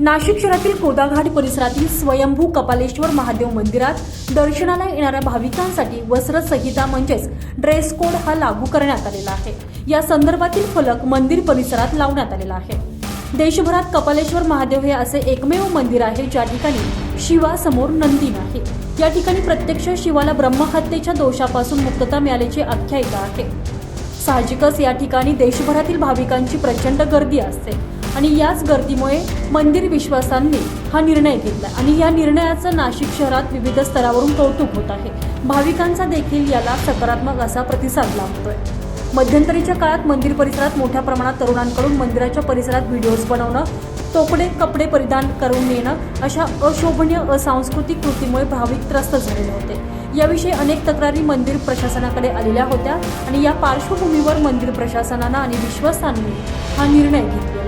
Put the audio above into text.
नाशिक शहरातील कोदाघाट परिसरातील स्वयंभू कपालेश्वर महादेव मंदिरात दर्शनाला येणाऱ्या भाविकांसाठी वस्त्र संहिता म्हणजेच ड्रेस कोड हा लागू करण्यात आलेला आहे. या संदर्भातील फलक मंदिर परिसरात लावण्यात आलेला आहे. देशभरात कपालेश्वर महादेव हे असे एकमेव मंदिर आहे ज्या ठिकाणी शिवासमोर नंदी नाही. या ठिकाणी प्रत्यक्ष शिवाला ब्रह्महत्येच्या दोषापासून मुक्तता मिळाल्याची आख्यायिका आहे. साहजिकच या ठिकाणी देशभरातील भाविकांची प्रचंड गर्दी असते. आणि याच गर्दीमुळे मंदिर विश्वासांनी हा निर्णय घेतला. आणि या निर्णयाचं नाशिक शहरात विविध स्तरावरून कौतुक होत आहे. भाविकांचा देखील याला सकारात्मक असा प्रतिसाद लाभतोय. मध्यंतरीच्या काळात मंदिर परिसरात मोठ्या प्रमाणात तरुणांकडून मंदिराच्या परिसरात व्हिडिओज बनवणं तोकडे कपडे परिधान करून येणं अशा अशोभनीय असांस्कृतिक कृतीमुळे भाविक त्रस्त झालेले होते. याविषयी अनेक तक्रारी मंदिर प्रशासनाकडे आलेल्या होत्या आणि या पार्श्वभूमीवर मंदिर प्रशासनानं आणि विश्वासांनी हा निर्णय घेतलेला